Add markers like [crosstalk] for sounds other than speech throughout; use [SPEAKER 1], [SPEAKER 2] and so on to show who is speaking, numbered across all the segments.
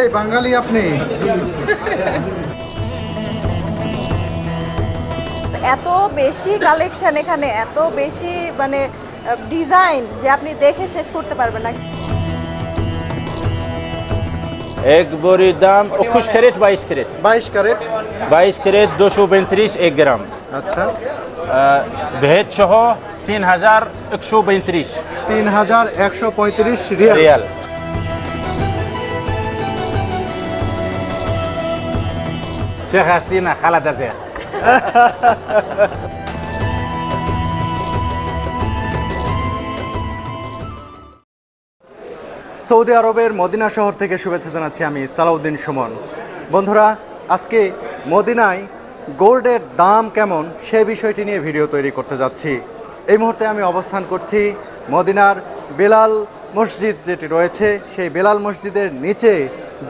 [SPEAKER 1] এই বাঙালি আপনি।
[SPEAKER 2] এত বেশি কালেকশন এখানে এত বেশি মানে ডিজাইন যে আপনি দেখে শেষ করতে পারবেন না।
[SPEAKER 3] এক বড়ির দাম একুশ ক্যারেট বাইশ ক্যারেট।
[SPEAKER 1] বাইশ ক্যারেট।
[SPEAKER 3] বাইশ ক্যারেট দুশো পঁয়ত্রিশ এক গ্রাম।
[SPEAKER 1] আচ্ছা।
[SPEAKER 3] ভেজ সহ তিন হাজার একশো পঁয়ত্রিশ।
[SPEAKER 1] তিন হাজার একশো পঁয়ত্রিশ রিয়াল।
[SPEAKER 4] শেখ হাসিনা, খালাদা জিয়া।
[SPEAKER 1] সৌদি আরবের মদিনা শহর থেকে শুভেচ্ছা জানাচ্ছি আমি সালাউদ্দিন সুমন। বন্ধুরা, আজকে মদিনায় গোল্ডের দাম কেমন সে বিষয়টি নিয়ে ভিডিও তৈরি করতে যাচ্ছি। এই মুহূর্তে আমি অবস্থান করছি মদিনার বেলাল মসজিদ যেটি রয়েছে, সেই বেলাল মসজিদের নিচে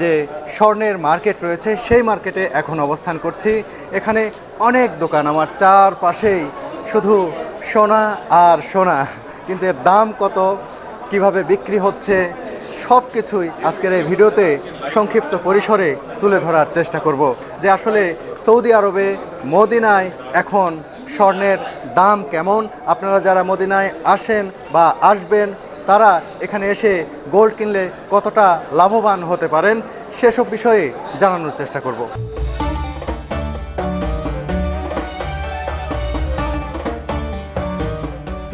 [SPEAKER 1] যে স্বর্ণের মার্কেট রয়েছে, সেই মার্কেটে এখন অবস্থান করছি। এখানে অনেক দোকান, আমার চারপাশেই শুধু সোনা আর সোনা। কিন্তু এর দাম কত, কীভাবে বিক্রি হচ্ছে সব কিছুই আজকের এই ভিডিওতে সংক্ষিপ্ত পরিসরে তুলে ধরার চেষ্টা করব। যে আসলে সৌদি আরবে মদিনায় এখন স্বর্ণের দাম কেমন? আপনারা যারা মদিনায় আসেন বা আসবেন তারা এখানে এসে গোল্ড কিনলে কতটা লাভবান হতে পারেন, সেসব বিষয়ে জানানোর চেষ্টা করব।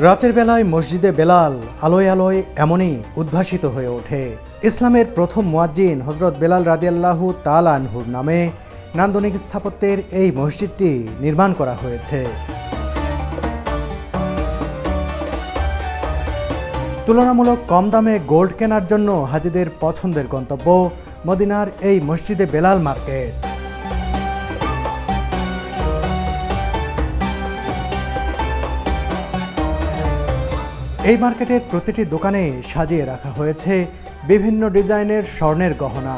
[SPEAKER 1] রাতের বেলায় মসজিদে বেলাল আলোয় আলোয় এমনই উদ্ভাসিত হয়ে ওঠে। ইসলামের প্রথম মুয়াজ্জিন হজরত বেলাল রাদিয়াল্লাহু তাল আনহুর নামে নান্দনিক স্থাপত্যের এই মসজিদটি নির্মাণ করা হয়েছে। তুলনামূলক কম দামে গোল্ড কেনার জন্য হাজিদের পছন্দের গন্তব্য মদিনার এই মসজিদে বেলাল মার্কেট। এই মার্কেটের প্রতিটি দোকানে সাজিয়ে রাখা হয়েছে বিভিন্ন ডিজাইনের স্বর্ণের গহনা।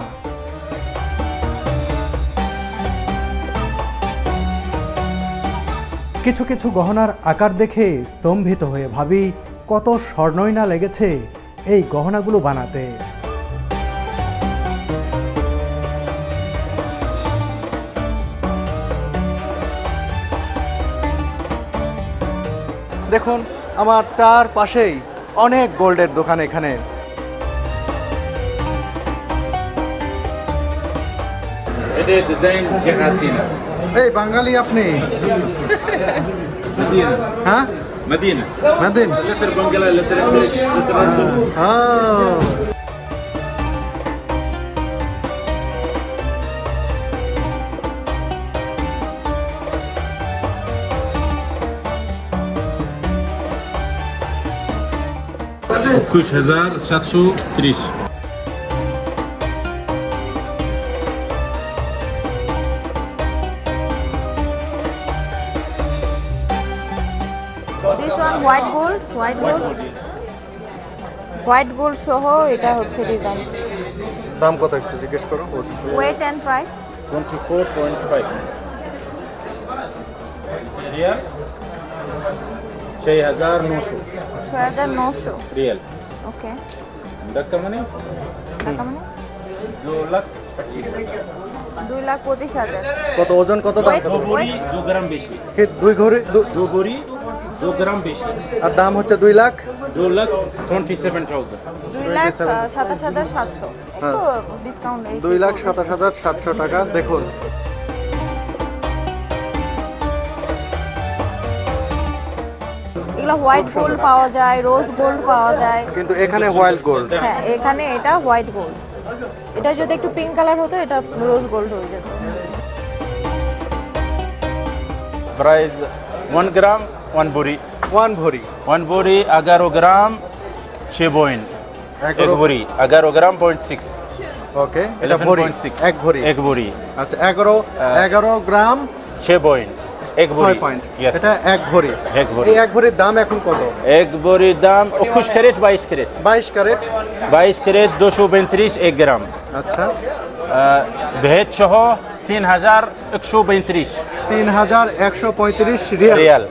[SPEAKER 1] কিছু কিছু গহনার আকার দেখে স্তম্ভিত হয়ে ভাবি কত স্বর্ণই না লেগেছে এই গহনাগুলো বানাতে। দেখুন আমার চার পাশেই অনেক গোল্ডের দোকান এখানে। এই বাঙালি আপনি? হ্যাঁ?
[SPEAKER 4] Medina
[SPEAKER 1] নাদিন
[SPEAKER 4] letter Bangla letter English letter Urdu একুশ হাজার সাতশো ত্রিশ
[SPEAKER 2] this one white gold white gold white gold সহ এটা হচ্ছে ডিজাইন
[SPEAKER 1] দাম কত একটু জিজ্ঞেস করো
[SPEAKER 2] weight and price
[SPEAKER 3] 24.5 riyal lakh
[SPEAKER 2] দুই লাখ পঁচিশ হাজার
[SPEAKER 1] কত ওজন কত দাম?
[SPEAKER 3] দু দু
[SPEAKER 1] বেশি। দুই ঘরে দু
[SPEAKER 3] ঘড়ি দু গ্রাম বেশি।
[SPEAKER 1] আর দাম হচ্ছে দুই লাখ?
[SPEAKER 3] দু লাখ টোয়েন্টি সেভেন থাউজেন্ড
[SPEAKER 2] দুই লাখ সাতাশ হাজার সাতশো। ডিসকাউন্ট হ্যাঁ।
[SPEAKER 1] দুই লাখ সাতাশ হাজার সাতশো টাকা দেখুন।
[SPEAKER 2] এগুলো হোয়াইট গোল্ড পাওয়া যায় রোজ গোল্ড পাওয়া যায়।
[SPEAKER 1] কিন্তু এখানে হোয়াইট গোল্ড
[SPEAKER 2] হ্যাঁ এখানে এটা হোয়াইট গোল্ড এটা যদি একটু পিঙ্ক কালার হতো এটা রোজ গোল্ড হয়ে যেত।
[SPEAKER 3] প্রাইস 1 গ্রাম ওয়ান ভরি
[SPEAKER 1] ওয়ান ভরি
[SPEAKER 3] ওয়ান ভরি এগারো গ্রাম সে বইন
[SPEAKER 1] এক
[SPEAKER 3] ভরি এগারো গ্রাম পয়েন্ট সিক্স
[SPEAKER 1] ওকে এটা ভরি এক ভরি
[SPEAKER 3] এক ভরি
[SPEAKER 1] আচ্ছা এগারো এগারো গ্রাম
[SPEAKER 3] সে
[SPEAKER 1] এক
[SPEAKER 3] ভরি
[SPEAKER 1] পয়েন্ট এক ভরি
[SPEAKER 3] এক ভরি
[SPEAKER 1] এক ভরির দাম এখন কত?
[SPEAKER 3] এক ভরির দাম ক্যারেট
[SPEAKER 1] বাইশ ক্যারেট।
[SPEAKER 3] বাইশ ক্যারেট? বাইশ ক্যারেট দুশো এক গ্রাম।
[SPEAKER 1] আচ্ছা।
[SPEAKER 3] uh, ভেজ সহ তিন হাজার একশো
[SPEAKER 1] তিন হাজার একশো পঁয়ত্রিশ রিয়াল।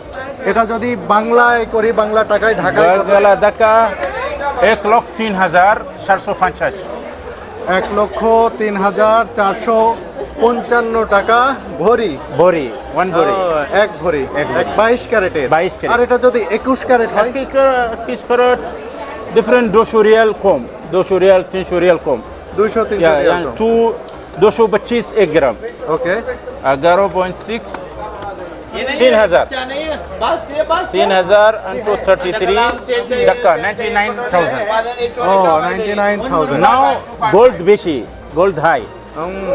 [SPEAKER 1] এটা যদি বাংলায় করি বাংলা টাকায়
[SPEAKER 3] ঢাকা ঢাকা এক লক্ষ তিন হাজার চারশো পঞ্চাশ।
[SPEAKER 1] এক লক্ষ তিন হাজার চারশো পঞ্চান্ন টাকা ভরি। ভরি ওয়ান ভরি।
[SPEAKER 3] এক ভরি
[SPEAKER 1] এক বাইশ
[SPEAKER 3] ক্যারেটে বাইশ
[SPEAKER 1] আর এটা যদি একুশ ক্যারেট হয়?
[SPEAKER 3] একুশ ক্যারেট ডিফারেন্ট দুশো রিয়াল কম দুশো রিয়াল তিনশো রিয়াল কম।
[SPEAKER 1] দুশো তিনশো
[SPEAKER 3] টু দুশো পঁচিশ এক গ্রাম।
[SPEAKER 1] ওকে
[SPEAKER 3] এগারো পয়েন্ট সিক্স तीन हजार तीन हजार टू थर्टी थ्री टका नाइन्टी नाइन थाउजेंड
[SPEAKER 1] ও ninety nine thousand
[SPEAKER 3] now gold बेशी गोल्ड हाई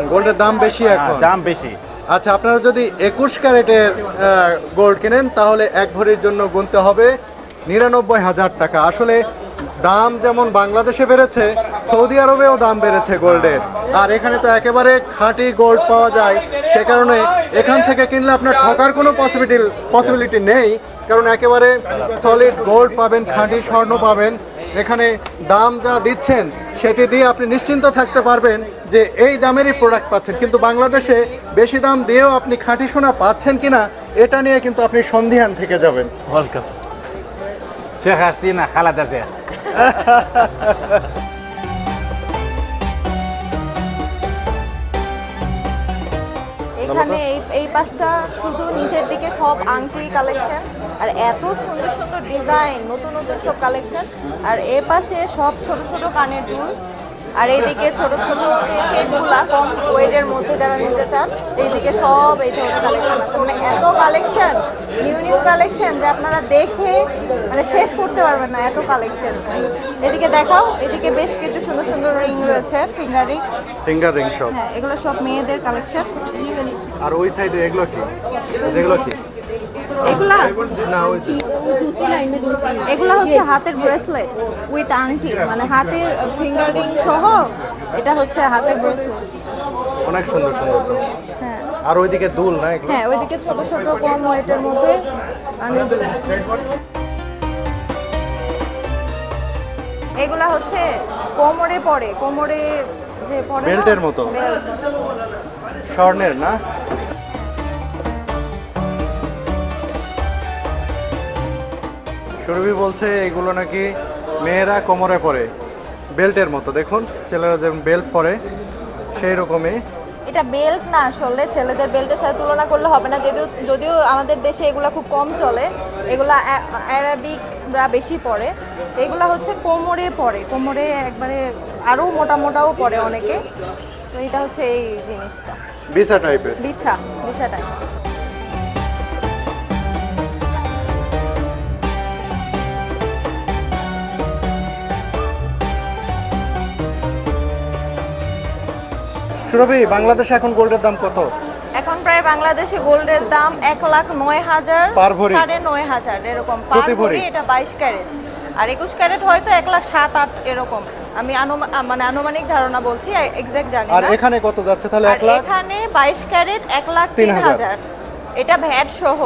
[SPEAKER 1] গোল্ডের দাম বেশি এখন
[SPEAKER 3] दाम बेशी
[SPEAKER 1] আচ্ছা আপনারা যদি একুশ ক্যারেটের গোল্ড কেনেন তাহলে এক ভরির জন্য গুনতে হবে নিরানব্বই হাজার টাকা আসলে দাম যেমন বাংলাদেশে বেড়েছে, সৌদি আরবেও দাম বেড়েছে গোল্ডের। আর এখানে তো একেবারে খাঁটি গোল্ড পাওয়া যায়। সে কারণে এখান থেকে কিনলে আপনার ঠকার কোনো পসিবিলিটি পসিবিলিটি নেই। কারণ একেবারে সলিড গোল্ড পাবেন, খাঁটি স্বর্ণ পাবেন। এখানে দাম যা দিচ্ছেন, সেটি দিয়ে আপনি নিশ্চিন্ত থাকতে পারবেন যে এই দামেরই প্রোডাক্ট পাচ্ছেন। কিন্তু বাংলাদেশে বেশি দাম দিয়েও আপনি খাঁটি সোনা পাচ্ছেন কিনা, এটা নিয়ে কিন্তু আপনি সন্ধিহান থেকে যাবেন।
[SPEAKER 3] ওয়েলকাম। শেখ হাসিনা, খালাদা জিয়া। [laughs]
[SPEAKER 2] এখানে এই এই পাশটা শুধু নিচের দিকে সব আংটি কালেকশন। আর এত সুন্দর সুন্দর ডিজাইন নতুন নতুন সব কালেকশন। আর এ পাশে সব ছোট ছোট কানের দুল। আর এইদিকে ছোট ছোট চেনগুলা কম ওয়েটের মধ্যে যারা নিতে চান এইদিকে সব এই ধরনের কালেকশন আছে। মানে এত কালেকশন নিউ নিউ কালেকশন যে আপনারা দেখে মানে শেষ করতে পারবেন না এত কালেকশন এদিকে দেখাও এদিকে বেশ কিছু সুন্দর সুন্দর রিং রয়েছে finger ring
[SPEAKER 1] finger ring shop
[SPEAKER 2] হ্যাঁ এগুলো সব মেয়েদের কালেকশন
[SPEAKER 1] আর ওই সাইডে এগুলো কি? যেগুলো কি?
[SPEAKER 2] এগুলা?
[SPEAKER 1] না ওই।
[SPEAKER 2] এগুলো হচ্ছে হাতের ব্রেসলেট উইথ আংটি মানে হাতের ফিঙ্গার রিং সহ এটা হচ্ছে হাতের ব্রেসলেট
[SPEAKER 1] অনেক সুন্দর সুন্দর তো।
[SPEAKER 2] হ্যাঁ।
[SPEAKER 1] আর ওইদিকে দুল না এগুলো?
[SPEAKER 2] হ্যাঁ ওইদিকে ছোট ছোট কম ওয়েটের মধ্যে এগুলা হচ্ছে কোমরে পড়ে কোমরে যে পড়ে
[SPEAKER 1] বেল্টের মতো। স্বর্ণের না? সুরভি বলছে এগুলো নাকি মেয়েরা কোমরে পরে বেল্টের মতো। দেখুন ছেলেরা যেমন বেল্ট পরে সেই রকমই
[SPEAKER 2] এটা বেল্ট না আসলে ছেলেদের বেল্টের সাথে তুলনা করলে হবে না। যদিও যদিও আমাদের দেশে এগুলো খুব কম চলে এগুলো অ্যা- অ্যারাবিকরা বেশি পরে। এগুলো হচ্ছে কোমরে পরে কোমরে একবারে আরও মোটা মোটাও পরে অনেকে। তো এটা হচ্ছে এই জিনিসটা।
[SPEAKER 1] বিসা টাইপের
[SPEAKER 2] বিছা বিছাটা
[SPEAKER 1] সুরভি বাংলাদেশে এখন গোল্ডের দাম কত?
[SPEAKER 2] এখন প্রায় বাংলাদেশে গোল্ডের দাম এক লাখ নয় হাজার
[SPEAKER 1] পার ভরি?
[SPEAKER 2] সাড়ে নয় হাজার এরকম এটা বাইশ ক্যারেট। আর একুশ ক্যারেট হয়তো এক লাখ সাত আট এরকম। আমি মানে আনুমানিক ধারণা বলছি এক্সাক্ট জানি
[SPEAKER 1] আর এখানে কত যাচ্ছে তাহলে এক লাখ?
[SPEAKER 2] এখানে বাইশ ক্যারেট এক লাখ
[SPEAKER 1] তিন। হাজার।
[SPEAKER 2] এটা ভ্যাট সহ।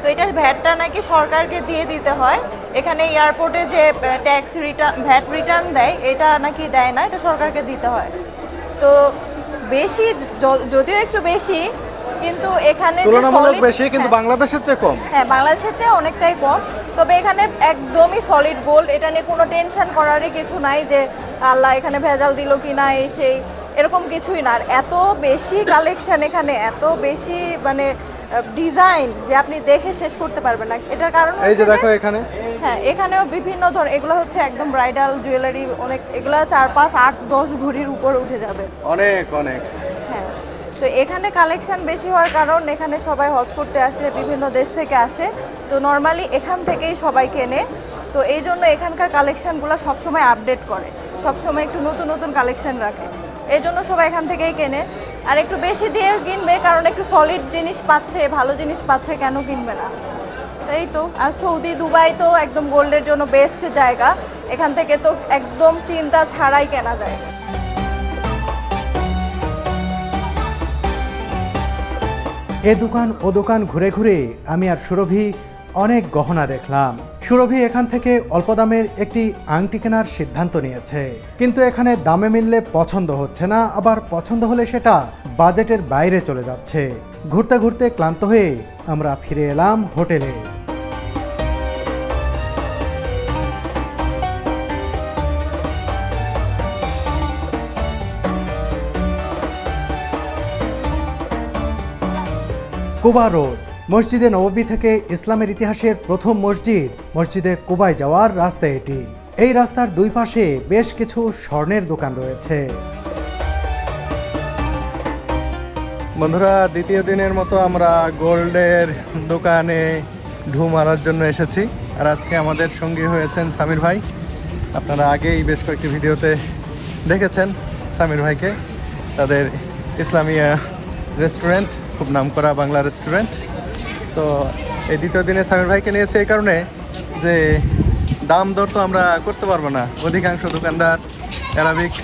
[SPEAKER 2] তো এটার ভ্যাটটা নাকি সরকারকে দিয়ে দিতে হয়। এখানে এয়ারপোর্টে যে ট্যাক্স রিটার্ন ভ্যাট রিটার্ন দেয় এটা নাকি দেয় না এটা সরকারকে দিতে হয়। তো বেশি যদিও একটু বেশি কিন্তু এখানে
[SPEAKER 1] তুলনামূলক বেশি কিন্তু
[SPEAKER 2] হ্যাঁ,
[SPEAKER 1] বাংলাদেশের চেয়ে কম।
[SPEAKER 2] হ্যাঁ বাংলাদেশের চেয়ে অনেকটাই কম। তবে এখানে একদমই সলিড গোল্ড এটা নিয়ে কোনো টেনশন করারই কিছু নাই যে আল্লাহ এখানে ভেজাল দিল কি না এই সেই এরকম কিছুই না। আর এত বেশি কালেকশন এখানে এত বেশি মানে ডিজাইন যে আপনি দেখে শেষ করতে পারবেন না। এটার কারণ
[SPEAKER 1] এই যে দেখো এখানে।
[SPEAKER 2] হ্যাঁ এখানেও বিভিন্ন ধর এগুলো হচ্ছে একদম ব্রাইডাল জুয়েলারি অনেক এগুলো চার পাঁচ আট দশ ভরির উপরে উঠে যাবে।
[SPEAKER 1] অনেক অনেক।
[SPEAKER 2] হ্যাঁ তো এখানে কালেকশন বেশি হওয়ার কারণ এখানে সবাই হজ করতে আসে বিভিন্ন দেশ থেকে আসে। তো নর্মালি এখান থেকেই সবাই কেনে তো এই জন্য এখানকার কালেকশনগুলো সবসময় আপডেট করে। সবসময় একটু নতুন নতুন কালেকশন রাখে। এই জন্য সবাই এখান থেকেই কেনে। আর একটু বেশি দিয়ে কিনবে কারণ একটু সলিড জিনিস পাচ্ছে ভালো জিনিস পাচ্ছে কেন কিনবে না? এই তো, আর সৌদি, দুবাই তো একদম গোল্ডের জন্য বেস্ট জায়গা। এখান থেকে তো একদম চিন্তা ছাড়াই কেনা যায়।
[SPEAKER 1] এ দোকান, ও দোকান ঘুরে ঘুরে আমি আর সুরভি অনেক গহনা দেখলাম। সুরভি এখান থেকে অল্প দামের একটি আংটি কেনার সিদ্ধান্ত নিয়েছে। কিন্তু এখানে দামে মিললে পছন্দ হচ্ছে না, আবার পছন্দ হলে সেটা বাজেটের বাইরে চলে যাচ্ছে। ঘুরতে ঘুরতে ক্লান্ত হয়ে আমরা ফিরে এলাম হোটেলে।
[SPEAKER 4] Quba road. মসজিদে নববী থেকে ইসলামের ইতিহাসের প্রথম মসজিদ। মসজিদে কুবায় যাওয়ার রাস্তা এটি। এই রাস্তার দুই পাশে বেশ কিছু স্বর্ণের দোকান রয়েছে। বন্ধুরা, দ্বিতীয় দিনের মতো আমরা গোল্ডের দোকানে ঢু মারার জন্য এসেছি। আর আজকে আমাদের সঙ্গী হয়েছেন সামির ভাই। আপনারা আগেই বেশ কয়েকটি ভিডিওতে দেখেছেন সামির ভাইকে। তাদের ইসলামিয়া রেস্টুরেন্ট খুব নামকরা বাংলা রেস্টুরেন্ট তো এই দ্বিতীয় দিনে সামির ভাইকে নিয়েছে এই কারণে যে দাম দর তো আমরা করতে পারব না। অধিকাংশ দোকানদার অ্যারাবিক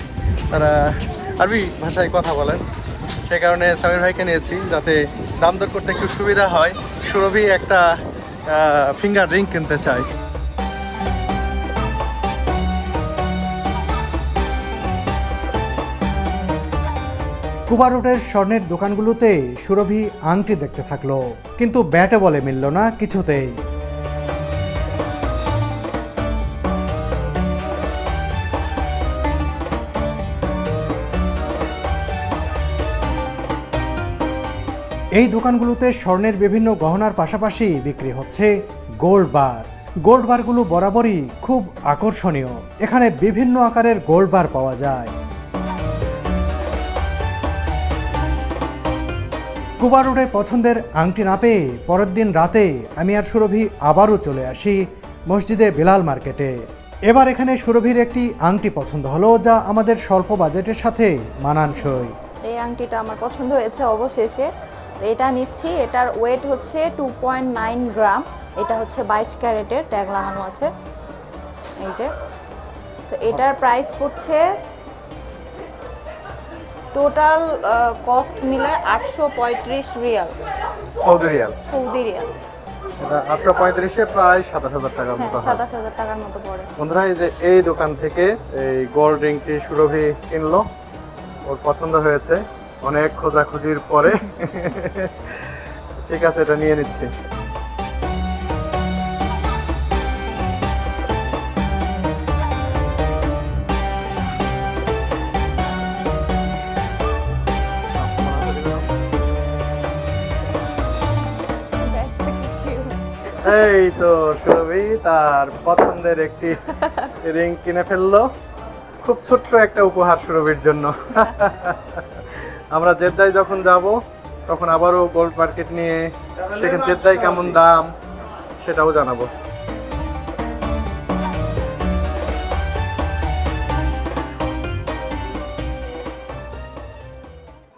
[SPEAKER 4] তারা আরবি ভাষায় কথা বলেন। সে কারণে সামির ভাইকে নিয়েছি যাতে দাম দর করতে একটু সুবিধা হয়। সুরভি একটা ফিঙ্গার রিং কিনতে চাই কুবা রোডের স্বর্ণের দোকানগুলোতে সুরভি আংটি দেখতে থাকল, কিন্তু ব্যাটে বলে মিলল না কিছুতেই। এই দোকানগুলোতে স্বর্ণের বিভিন্ন গহনার পাশাপাশি বিক্রি হচ্ছে গোল্ড বার। গোল্ড বারগুলো বরাবরই খুব আকর্ষণীয়। এখানে বিভিন্ন আকারের গোল্ড বার পাওয়া যায়। কুবা রোডে পছন্দের আংটি না পেয়ে পরের দিন রাতে আমি আর সুরভি আবারও চলে আসি মসজিদে বেলাল মার্কেটে। এবার এখানে সুরভির একটি আংটি পছন্দ হলো যা আমাদের স্বল্প বাজেটের সাথে মানানসই।
[SPEAKER 2] এই আংটিটা আমার পছন্দ হয়েছে অবশেষে। তো এটা নিচ্ছি, এটার ওয়েট হচ্ছে টু পয়েন্ট নাইন গ্রাম। এটা হচ্ছে বাইশ ক্যারেটের, ট্যাগ লাগানো আছে। এই যে। তো এটার প্রাইস পড়ছে টোটাল কস্ট মিলে আটশো পঁয়ত্রিশ riyal.
[SPEAKER 4] Saudi riyal.
[SPEAKER 2] Saudi riyal.
[SPEAKER 4] এটা আটশো পঁয়ত্রিশে প্রায় সাতাশ হাজার টাকার
[SPEAKER 2] হ্যাঁ
[SPEAKER 4] মতো
[SPEAKER 2] সাতাশ হাজার টাকার মতো পড়ে।
[SPEAKER 4] বন্ধুরা এই যে এই দোকান থেকে এই গোল্ড রিংটি সুরভি কিনলো। ওর পছন্দ হয়েছে। অনেক খোঁজাখুঁজির পরে। [laughs] ঠিক আছে এটা নিয়ে নিচ্ছি। এই তো সুরভি, তার পছন্দের একটি রিং কিনে ফেলল। খুব ছোট্ট একটা উপহার সুরভির জন্য। আমরা জেদ্দায় যখন যাব, তখন আবারও গোল্ড মার্কেট নিয়ে, সেখানে জেদ্দায় কেমন দাম, সেটাও জানাব।